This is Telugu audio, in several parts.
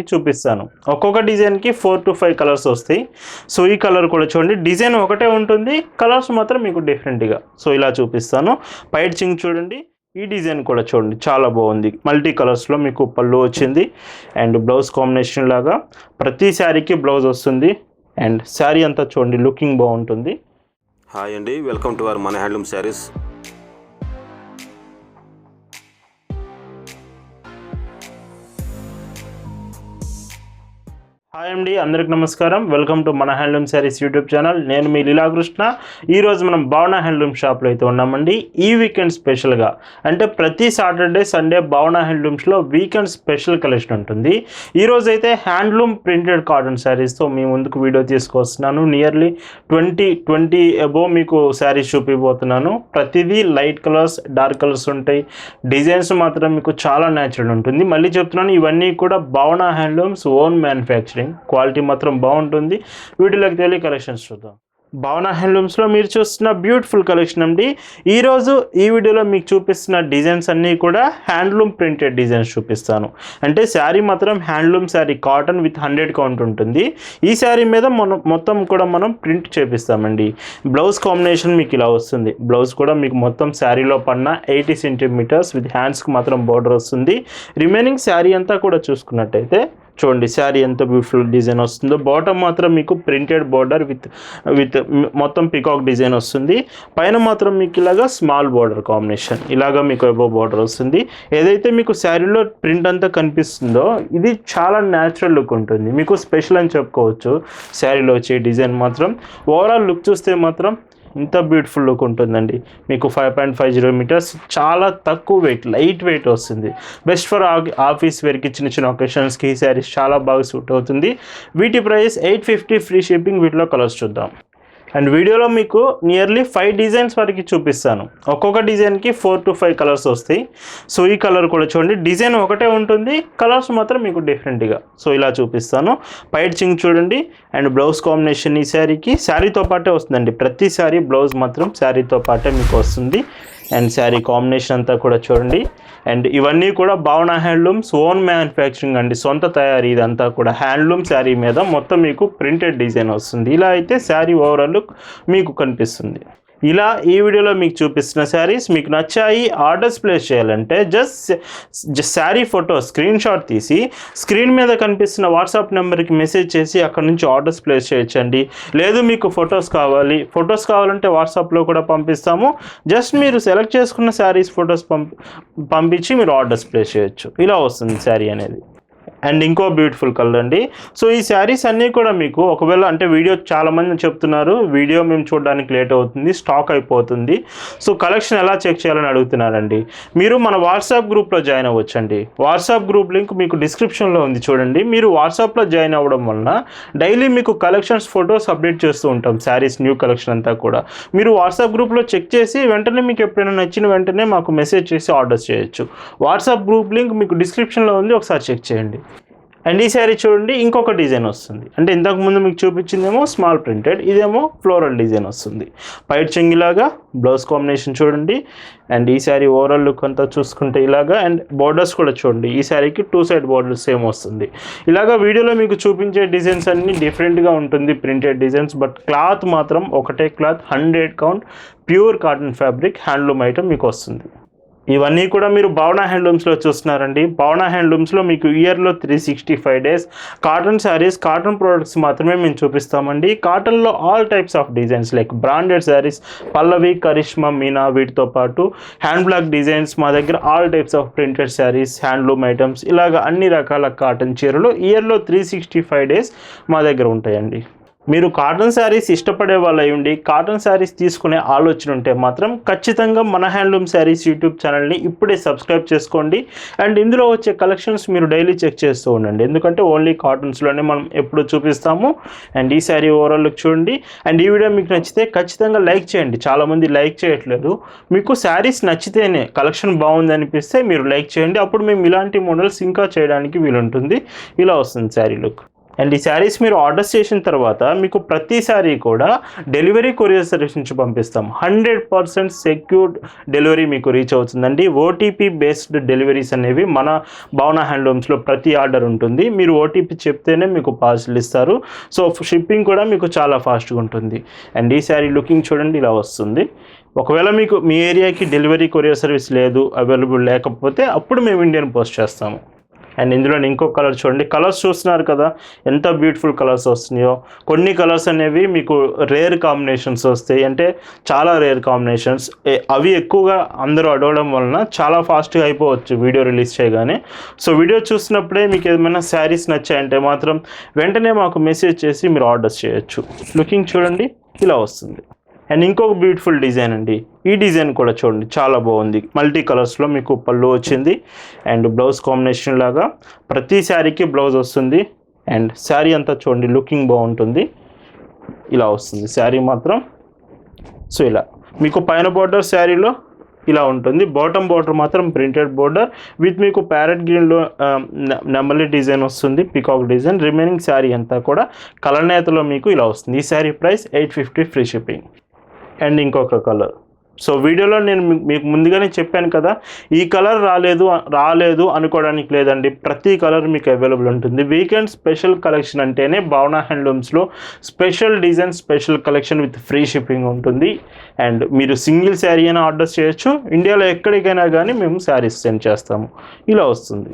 చూపిస్తాను. ఒక్కొక్క డిజైన్కి ఫోర్ టు ఫైవ్ కలర్స్ వస్తాయి. సో ఈ కలర్ కూడా చూడండి. డిజైన్ ఒకటే ఉంటుంది. కలర్స్ మాత్రం మీకు డిఫరెంట్గా సో ఇలా చూపిస్తాను. పైట్ చింగ్ చూడండి. ఈ డిజైన్ కూడా చూడండి. చాలా బాగుంది. మల్టీ కలర్స్లో మీకు పళ్ళు వచ్చింది. అండ్ బ్లౌజ్ కాంబినేషన్ లాగా. ప్రతి శారీకి బ్లౌజ్ వస్తుంది. అండ్ శారీ అంతా చూడండి. లుకింగ్ బాగుంటుంది. హాయ్ అండి. వెల్కమ్ టు అవర్ మన హ్యాండ్లూమ్ శారీస్ హాయ్ అండి అందరికి నమస్కారం. వెల్కమ్ టు మన హ్యాండ్లూమ్ శారీస్ యూట్యూబ్ ఛానల్ నేను మీ లీలాకృష్ణ ఈరోజు మనం భావన హ్యాండ్లూమ్ షాప్లో అయితే ఉన్నామండి. ఈ వీకెండ్ స్పెషల్గా అంటే ప్రతి సాటర్డే సండే భావన హ్యాండ్లూమ్స్లో వీకెండ్ స్పెషల్ కలెక్షన్ ఉంటుంది. ఈరోజు అయితే హ్యాండ్లూమ్ ప్రింటెడ్ కాటన్ శారీస్తో మీ ముందుకు వీడియో తీసుకొస్తున్నాను. నియర్లీ ట్వంటీ ట్వంటీ అబోవ్ మీకు శారీస్ చూపిపోతున్నాను. ప్రతిదీ లైట్ కలర్స్ డార్క్ కలర్స్ ఉంటాయి. డిజైన్స్ మాత్రం మీకు చాలా న్యాచురల్ ఉంటుంది. మళ్ళీ చెప్తున్నాను ఇవన్నీ కూడా Bhavana handlooms own manufacturing quality మాత్రం బాగుంటుంది. వీటిలోకి తెలియ కలెక్షన్స్ చూద్దాం. భావన హ్యాండ్లూమ్స్లో మీరు చూస్తున్న బ్యూటిఫుల్ కలెక్షన్ అండి. ఈరోజు ఈ వీడియోలో మీకు చూపిస్తున్న డిజైన్స్ అన్నీ కూడా హ్యాండ్లూమ్ ప్రింటెడ్ డిజైన్స్ చూపిస్తాను. అంటే శారీ మాత్రం handloom sari cotton with hundred count ఉంటుంది. ఈ శారీ మీద మనం మొత్తం కూడా మనం ప్రింట్ చేపిస్తామండి. బ్లౌజ్ కాంబినేషన్ మీకు ఇలా వస్తుంది. బ్లౌజ్ కూడా మీకు మొత్తం శారీలో పడిన ఎయిటీ సెంటీమీటర్స్ విత్ హ్యాండ్స్కి మాత్రం బార్డర్ వస్తుంది. రిమైనింగ్ శారీ అంతా కూడా చూసుకున్నట్టయితే చూడండి శారీ ఎంత బ్యూటిఫుల్ డిజైన్ వస్తుందో. బాటమ్ మాత్రం మీకు ప్రింటెడ్ బార్డర్ విత్ విత్ మొత్తం పికాక్ డిజైన్ వస్తుంది. పైన మాత్రం మీకు ఇలాగా స్మాల్ బార్డర్ కాంబినేషన్ ఇలాగా మీకు ఎబో బార్డర్ వస్తుంది. ఏదైతే మీకు శారీలో ప్రింట్ అంతా కనిపిస్తుందో ఇది చాలా న్యాచురల్ లుక్ ఉంటుంది. మీకు స్పెషల్ అని చెప్పుకోవచ్చు శారీలో వచ్చే డిజైన్ మాత్రం. ఓవరాల్ లుక్ చూస్తే మాత్రం ఇంత బ్యూటిఫుల్ లుక్ ఉంటుందండి. మీకు five point five zero meters చాలా తక్కువ వెయిట్ లైట్ వెయిట్ వస్తుంది. బెస్ట్ ఫర్ ఆఫీస్ వేర్కి చిన్న చిన్న ఒకేషన్స్కి ఈ శారీస్ చాలా బాగా సూట్ అవుతుంది. వీటి price eight fifty free shipping వీటిలో కలర్స్ చూద్దాం. అండ్ వీడియోలో మీకు నియర్లీ ఫైవ్ డిజైన్స్ వరకు చూపిస్తాను. ఒక్కొక్క డిజైన్కి ఫోర్ టు ఫైవ్ కలర్స్ వస్తాయి. సో ఈ కలర్ కూడా చూడండి. డిజైన్ ఒకటే ఉంటుంది. కలర్స్ మాత్రం మీకు డిఫరెంట్గా సో ఇలా చూపిస్తాను. పైట్ చింగ్ చూడండి. అండ్ బ్లౌజ్ కాంబినేషన్ ఈ శారీకి. శారీతో పాటే వస్తుందండి. ప్రతి శారీ బ్లౌజ్ మాత్రం శారీతో పాటే మీకు వస్తుంది. అండ్ శారీ కాంబినేషన్ అంతా కూడా చూడండి. అండ్ ఇవన్నీ కూడా భావన హ్యాండ్లూమ్స్ ఓన్ మ్యానుఫ్యాక్చరింగ్ అండి. సొంత తయారీ ఇదంతా కూడా హ్యాండ్లూమ్ శారీ మీద మొత్తం మీకు ప్రింటెడ్ డిజైన్ వస్తుంది. ఇలా అయితే శారీ ఓవరాల్ మీకు కనిపిస్తుంది. ఇలా ఈ వీడియోలో మీకు చూపిస్తున్న శారీస్ మీకు నచ్చాయి ఆర్డర్స్ ప్లేస్ చేయాలంటే just sari photo screen shot తీసి స్క్రీన్ మీద కనిపిస్తున్న వాట్సాప్ నెంబర్కి మెసేజ్ చేసి అక్కడ నుంచి ఆర్డర్స్ ప్లేస్ చేయొచ్చండి. లేదు మీకు ఫొటోస్ కావాలి. ఫొటోస్ కావాలంటే వాట్సాప్లో కూడా పంపిస్తాము. జస్ట్ మీరు సెలెక్ట్ చేసుకున్న శారీస్ ఫొటోస్ పంపి పంపించి మీరు ఆర్డర్స్ ప్లేస్ చేయొచ్చు. ఇలా వస్తుంది శారీ అనేది. అండ్ ఇంకో బ్యూటిఫుల్ కలర్ అండి. సో ఈ శారీస్ అన్నీ కూడా మీకు ఒకవేళ అంటే వీడియో చాలామంది చెప్తున్నారు వీడియో మేము చూడడానికి లేట్ అవుతుంది స్టాక్ అయిపోతుంది. సో కలెక్షన్ ఎలా చెక్ చేయాలని అడుగుతున్నారండి. మీరు మన వాట్సాప్ గ్రూప్లో జాయిన్ అవ్వచ్చండి. వాట్సాప్ గ్రూప్ లింక్ మీకు డిస్క్రిప్షన్లో ఉంది చూడండి. మీరు వాట్సాప్లో జాయిన్ అవ్వడం వలన డైలీ మీకు కలెక్షన్స్ ఫొటోస్ అప్డేట్ చేస్తూ ఉంటాం శారీస్ న్యూ కలెక్షన్ అంతా కూడా. మీరు వాట్సాప్ గ్రూప్లో చెక్ చేసి వెంటనే మీకు ఎప్పుడైనా నచ్చిన వెంటనే మాకు మెసేజ్ చేసి ఆర్డర్ చేయొచ్చు. వాట్సాప్ గ్రూప్ లింక్ మీకు డిస్క్రిప్షన్లో ఉంది ఒకసారి చెక్ చేయండి. అండ్ ఈ శారీ చూడండి ఇంకొక డిజైన్ వస్తుంది. అంటే ఇంతకు ముందు మీకు చూపించిందేమో స్మాల్ ప్రింటెడ్ ఇదేమో ఫ్లోరల్ డిజైన్ వస్తుంది. పైట్ చెంగిలాగా బ్లౌజ్ కాంబినేషన్ చూడండి. అండ్ ఈ శారీ ఓవరాల్ లుక్ అంతా చూసుకుంటే ఇలాగా అండ్ బార్డర్స్ కూడా చూడండి. ఈ శారీకి టూ సైడ్ బార్డర్స్ సేమ్ వస్తుంది. ఇలాగా వీడియోలో మీకు చూపించే డిజైన్స్ అన్నీ డిఫరెంట్గా ఉంటుంది ప్రింటెడ్ డిజైన్స్ బట్ క్లాత్ మాత్రం ఒకటే cloth hundred count pure cotton fabric handloom item మీకు వస్తుంది. ఇవన్నీ కూడా మీరు భావన హ్యాండ్లూమ్స్లో చూస్తున్నారండి. భావన హ్యాండ్లూమ్స్లో మీకు ఇయర్లో three sixty five days cotton saris cotton products మాత్రమే మేము చూపిస్తామండి. కాటన్లో all types of designs like branded saris Pallavi Karishma Meena వీటితో పాటు హ్యాండ్ బ్లాక్ డిజైన్స్ మా దగ్గర all types of printed saris handloom items ఇలాగ అన్ని రకాల కాటన్ చీరలు ఇయర్లో త్రీ సిక్స్టీ ఫైవ్ డేస్ మా దగ్గర ఉంటాయండి. మీరు కాటన్ శారీస్ ఇష్టపడే వాళ్ళు ఉండి కాటన్ శారీస్ తీసుకునే ఆలోచన ఉంటే మాత్రం ఖచ్చితంగా మన హ్యాండ్లూమ్ శారీస్ యూట్యూబ్ ఛానల్ని ఇప్పుడే సబ్స్క్రైబ్ చేసుకోండి. అండ్ ఇందులో వచ్చే కలెక్షన్స్ మీరు డైలీ చెక్ చేస్తూ ఉండండి. ఎందుకంటే ఓన్లీ కాటన్స్లోనే మనం ఎప్పుడు చూపిస్తాము. అండ్ ఈ శారీ ఓవరాల్ చూడండి. అండ్ ఈ వీడియో మీకు నచ్చితే ఖచ్చితంగా లైక్ చేయండి. చాలామంది లైక్ చేయట్లేదు. మీకు శారీస్ నచ్చితేనే కలెక్షన్ బాగుంది అనిపిస్తే మీరు లైక్ చేయండి. అప్పుడు మేము ఇలాంటి మోడల్స్ ఇంకా చేయడానికి వీలుంటుంది. ఇలా వస్తుంది శారీ లుక్. అండ్ ఈ శారీస్ మీరు ఆర్డర్ చేసిన తర్వాత మీకు ప్రతి శారీ కూడా డెలివరీ కొరియర్ సర్వీస్ నుంచి పంపిస్తాం. హండ్రెడ్ పర్సెంట్ సెక్యూర్డ్ డెలివరీ మీకు రీచ్ అవుతుందండి. ఓటీపీ బేస్డ్ డెలివరీస్ అనేవి మన భవన హ్యాండ్లూమ్స్లో ప్రతి ఆర్డర్ ఉంటుంది. మీరు ఓటీపీ చెప్తేనే మీకు పార్సల్ ఇస్తారు. సో షిప్పింగ్ కూడా మీకు చాలా ఫాస్ట్గా ఉంటుంది. అండ్ ఈ శారీ లుకింగ్ చూడండి ఇలా వస్తుంది. ఒకవేళ మీకు మీ ఏరియాకి డెలివరీ కొరియర్ సర్వీస్ లేదు అవైలబుల్ లేకపోతే అప్పుడు మేము ఇండియన్ పోస్ట్ చేస్తాము. అండ్ ఇందులో ఇంకో కలర్ చూడండి. కలర్స్ చూస్తున్నారు కదా ఎంత బ్యూటిఫుల్ కలర్స్ వస్తున్నాయో. కొన్ని కలర్స్ అనేవి మీకు రేర్ కాంబినేషన్స్ వస్తాయి. అంటే చాలా రేర్ కాంబినేషన్స్ అవి ఎక్కువగా అందరూ అడగడం వలన చాలా ఫాస్ట్గా అయిపోవచ్చు వీడియో రిలీజ్ చేయగానే. సో వీడియో చూసినప్పుడే మీకు ఏమైనా శారీస్ నచ్చాయంటే మాత్రం వెంటనే మాకు మెసేజ్ చేసి మీరు ఆర్డర్ చేయొచ్చు. లుకింగ్ చూడండి ఇలా వస్తుంది. అండ్ ఇంకొక బ్యూటిఫుల్ డిజైన్ అండి. ఈ డిజైన్ కూడా చూడండి చాలా బాగుంది. మల్టీ కలర్స్లో మీకు పళ్ళు వచ్చింది. అండ్ బ్లౌజ్ కాంబినేషన్ లాగా ప్రతి శారీకి బ్లౌజ్ వస్తుంది. అండ్ శారీ అంతా చూడండి లుకింగ్ బాగుంటుంది. ఇలా వస్తుంది శారీ మాత్రం. సో ఇలా. మీకు పైన బార్డర్ శారీలో ఇలా ఉంటుంది. బాటమ్ బార్డర్ మాత్రం ప్రింటెడ్ బార్డర్. విత్ మీకు ప్యారెట్ గ్రీన్లో నెమలి డిజైన్ వస్తుంది. Peacock design. రిమైనింగ్ శారీ అంతా కూడా కలనేతలో మీకు ఇలా వస్తుంది. ఈ sari price eight fifty free shipping. And ఇంకొక కలర్. సో వీడియోలో నేను మీకు ముందుగానే చెప్పాను కదా ఈ కలర్ రాలేదు రాలేదు అనుకోవడానికి లేదండి. ప్రతి కలర్ మీకు అవైలబుల్ ఉంటుంది. వీకెండ్ స్పెషల్ కలెక్షన్ అంటేనే Bhavana హ్యాండ్లూమ్స్లో special design special collection with free shipping ఉంటుంది. అండ్ మీరు సింగిల్ శారీ అయినా ఆర్డర్ చేయొచ్చు. ఇండియాలో ఎక్కడికైనా కానీ మేము శారీస్ సెండ్ చేస్తాము. ఇలా వస్తుంది.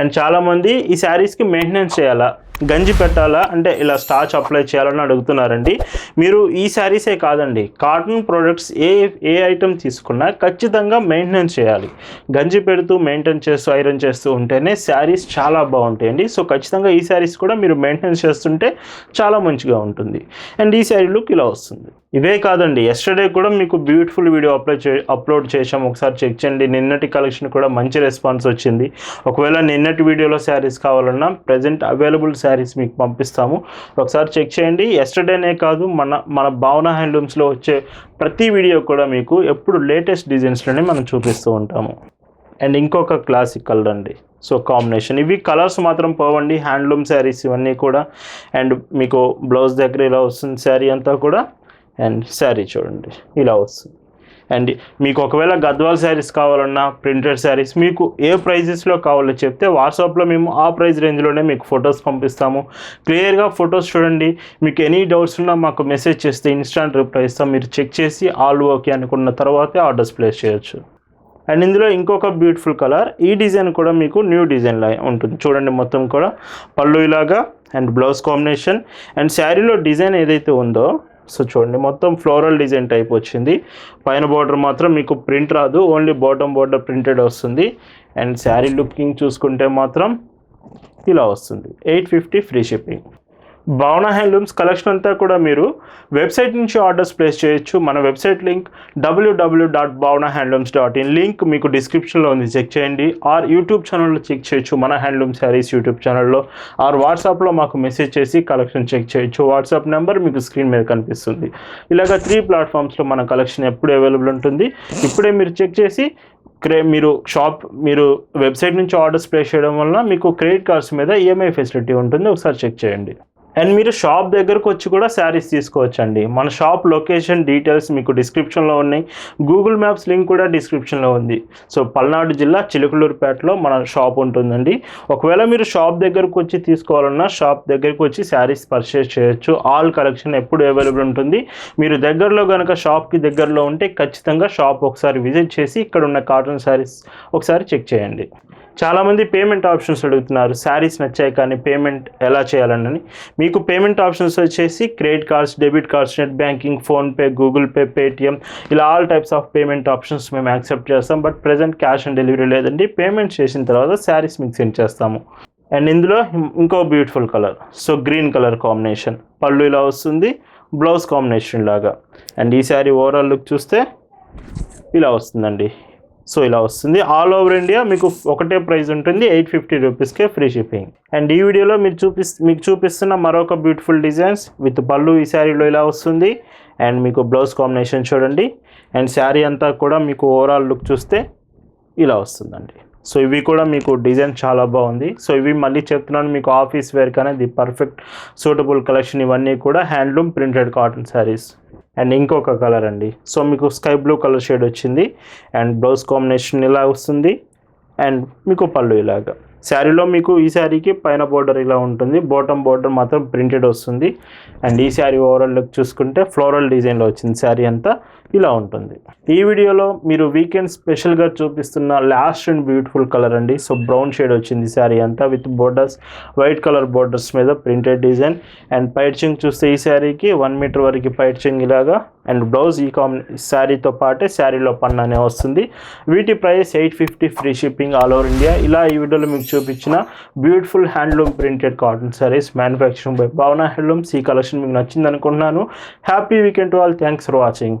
అండ్ చాలామంది ఈ శారీస్కి మెయింటెనెన్స్ చేయాలా? గంజి పెట్టాలా? అంటే ఇలా స్టార్చ్ అప్లై చేయాలని అడుగుతున్నారండి. మీరు ఈ శారీసే కాదండి. కాటన్ ప్రోడక్ట్స్ ఏ ఏ ఐటెం తీసుకున్నా ఖచ్చితంగా మెయింటెనెన్స్ చేయాలి. గంజి పెడుతూ మెయింటైన్ చేస్తూ ఐరన్ చేస్తూ ఉంటేనే శారీస్ చాలా బాగుంటాయండి. సో ఖచ్చితంగా ఈ శారీస్ కూడా మీరు మెయింటెనెన్స్ చేస్తుంటే చాలా మంచిగా ఉంటుంది. అండ్ ఈ శారీ లుక్ ఇలా వస్తుంది. ఇవే కాదండి. ఎస్టర్డే కూడా మీకు బ్యూటిఫుల్ వీడియో అప్లోడ్ చే అప్లోడ్ చేసాం ఒకసారి చెక్ చేయండి. నిన్నటి కలెక్షన్ కూడా మంచి రెస్పాన్స్ వచ్చింది. ఒకవేళ నిన్నటి వీడియోలో శారీస్ కావాలన్నా ప్రజెంట్ అవైలబుల్ శారీస్ మీకు పంపిస్తాము. ఒకసారి చెక్ చేయండి. ఎస్టర్డేనే కాదు మన మన భావన హ్యాండ్లూమ్స్లో వచ్చే ప్రతి వీడియో కూడా మీకు ఎప్పుడు లేటెస్ట్ డిజైన్స్లోనే మనం చూపిస్తూ ఉంటాము. అండ్ ఇంకొక క్లాసిక్ కలర్ అండి సో కాంబినేషన్ ఇవి కలర్స్ మాత్రం పోవండి. హ్యాండ్లూమ్ శారీస్ ఇవన్నీ కూడా. అండ్ మీకు బ్లౌజ్ దగ్గర ఇలా వస్తుంది శారీ అంతా కూడా. అండ్ శారీ చూడండి ఇలా వస్తుంది. అండ్ మీకు ఒకవేళ గద్వాల్ శారీస్ కావాలన్నా ప్రింటెడ్ శారీస్ మీకు ఏ ప్రైజెస్లో కావాలో చెప్తే వాట్సాప్లో మేము ఆ ప్రైస్ రేంజ్లోనే మీకు ఫొటోస్ పంపిస్తాము. క్లియర్గా ఫొటోస్ చూడండి మీకు ఎనీ డౌట్స్ ఉన్నా మాకు మెసేజ్ చేస్తే ఇన్స్టాంట్ రిప్లై ఇస్తాం. మీరు చెక్ చేసి ఆల్ ఓకే అనుకున్న తర్వాతే ఆర్డర్స్ ప్లేస్ చేయొచ్చు. అండ్ ఇందులో ఇంకొక బ్యూటిఫుల్ కలర్ ఈ డిజైన్ కూడా మీకు న్యూ డిజైన్లో ఉంటుంది. చూడండి మొత్తం కూడా పళ్ళు ఇలాగా అండ్ బ్లౌజ్ కాంబినేషన్. అండ్ శారీలో డిజైన్ ఏదైతే ఉందో సో చూడండి మొత్తం ఫ్లోరల్ డిజైన్ టైప్ వచ్చింది. పైన బార్డర్ మాత్రం మీకు ప్రింట్ రాదు ఓన్లీ బాటమ్ బార్డర్ ప్రింటెడ్ వస్తుంది. అండ్ శారీ లుకింగ్ చూసుకుంటే మాత్రం ఇలా వస్తుంది. Eight fifty free shipping. Bhavana handlooms collection అంతా కూడా మీరు వెబ్సైట్ నుంచి ఆర్డర్స్ ప్లేస్ చేయొచ్చు. మన website link WW dot Bhavana handlooms dot in link మీకు డిస్క్రిప్షన్లో ఉంది. చెక్ చేయండి. ఆర్ యూట్యూబ్ ఛానల్లో చెక్ చేయొచ్చు. మన హ్యాండ్లూమ్ శారీస్ యూట్యూబ్ ఛానల్లో. ఆర్ వాట్సాప్లో మాకు మెసేజ్ చేసి కలెక్షన్ చెక్ చేయొచ్చు. వాట్సాప్ నెంబర్ మీకు స్క్రీన్ మీద కనిపిస్తుంది. ఇలాగ త్రీ ప్లాట్ఫామ్స్లో మన కలెక్షన్ ఎప్పుడు అవైలబుల్ ఉంటుంది? ఇప్పుడే మీరు చెక్ చేసి క్రే మీరు షాప్ మీరు వెబ్సైట్ నుంచి ఆర్డర్స్ ప్లేస్ చేయడం వలన మీకు క్రెడిట్ కార్డ్స్ మీద ఈఎంఐ ఫెసిలిటీ ఉంటుంది. ఒకసారి చెక్ చేయండి. అండ్ మీరు షాప్ దగ్గరకు వచ్చి కూడా శారీస్ తీసుకోవచ్చండి. మన షాప్ లొకేషన్ డీటెయిల్స్ మీకు డిస్క్రిప్షన్లో ఉన్నాయి. గూగుల్ మ్యాప్స్ లింక్ కూడా డిస్క్రిప్షన్లో ఉంది. సో పల్నాడు జిల్లా చిలుకలూరుపేటలో మన షాప్ ఉంటుందండి. ఒకవేళ మీరు షాప్ దగ్గరకు వచ్చి తీసుకోవాలన్నా షాప్ దగ్గరకు వచ్చి శారీస్ పర్చేస్ చేయొచ్చు. ఆల్ కలెక్షన్ ఎప్పుడు అవైలబుల్ ఉంటుంది. మీరు దగ్గరలో కనుక షాప్కి దగ్గరలో ఉంటే ఖచ్చితంగా షాప్ ఒకసారి విజిట్ చేసి ఇక్కడ ఉన్న కాటన్ శారీస్ ఒకసారి చెక్ చేయండి. చాలామంది పేమెంట్ ఆప్షన్స్ అడుగుతున్నారు. శారీస్ నచ్చాయి కానీ పేమెంట్ ఎలా చేయాలని మీకు పేమెంట్ ఆప్షన్స్ వచ్చేసి credit cards debit cards net banking PhonePe Google Pay Paytm ఇలా all types of payment options మేము యాక్సెప్ట్ చేస్తాం. But present cash on delivery లేదండి. పేమెంట్ చేసిన తర్వాత శారీస్ మీకు సెండ్ చేస్తాము. అండ్ ఇందులో ఇంకో beautiful color. So green color combination. పళ్ళు ఇలా వస్తుంది. బ్లౌజ్ కాంబినేషన్ లాగా. అండ్ ఈ శారీ ఓవరాల్ లుక్ చూస్తే ఇలా వస్తుందండి. సో ఇలా వస్తుంది. ఆల్ ఓవర్ ఇండియా మీకు ఒకటే ప్రైస్ ఉంటుంది. ఎయిట్ ఫిఫ్టీ రూపీస్కే ఫ్రీ షిప్పింగ్ అండ్ ఈ వీడియోలో మీరు చూపిస్ మీకు చూపిస్తున్న మరొక బ్యూటిఫుల్ డిజైన్స్ విత్ పళ్ళు ఈ శారీలో ఇలా వస్తుంది. అండ్ మీకు బ్లౌజ్ కాంబినేషన్ చూడండి. అండ్ శారీ అంతా కూడా మీకు ఓవరాల్ లుక్ చూస్తే ఇలా వస్తుందండి. సో ఇవి కూడా మీకు డిజైన్ చాలా బాగుంది. సో ఇవి మళ్ళీ చెప్తున్నాను మీకు ఆఫీస్ వేర్ కానీ ది పర్ఫెక్ట్ సూటబుల్ కలెక్షన్ ఇవన్నీ కూడా handloom printed cotton saris and ఇంకొక కలర్ అండి. సో మీకు స్కై బ్లూ కలర్ షేడ్ వచ్చింది. అండ్ బ్లౌజ్ కాంబినేషన్ ఇలా వస్తుంది. అండ్ మీకు పళ్ళు ఇలాగా. శారీలో మీకు ఈ శారీకి పైన బోర్డర్ ఇలా ఉంటుంది. బాటమ్ బోర్డర్ మాత్రం ప్రింటెడ్ వస్తుంది. అండ్ ఈ శారీ ఓవరాల్ లుక్ చూసుకుంటే ఫ్లోరల్ డిజైన్లో వచ్చింది శారీ అంతా. ఇలా ఉంటుంది. ఈ వీడియోలో మీరు వీకెండ్ స్పెషల్గా చూపిస్తున్న లాస్ట్ అండ్ బ్యూటిఫుల్ కలర్ అండి. సో బ్రౌన్ షేడ్ వచ్చింది శారీ అంతా with borders. White colour borders మీద ప్రింటెడ్ డిజైన్. అండ్ పైచింగ్ చూస్తే ఈ శారీకి వన్ మీటర్ వరకు పైచింగ్ ఇలాగా. అండ్ బ్లౌజ్ ఈ కాంబి శారీతో పాటే శారీలో పన్ననే వస్తుంది. వీటి price eight fifty free shipping all over India. ఇలా ఈ వీడియోలో మీకు చూపించిన beautiful handloom printed cotton saris manufacturing by Bhavana Handlooms. ఈ కలెక్షన్ మీకు నచ్చింది అనుకుంటున్నాను happy weekend to all. Thanks for watching.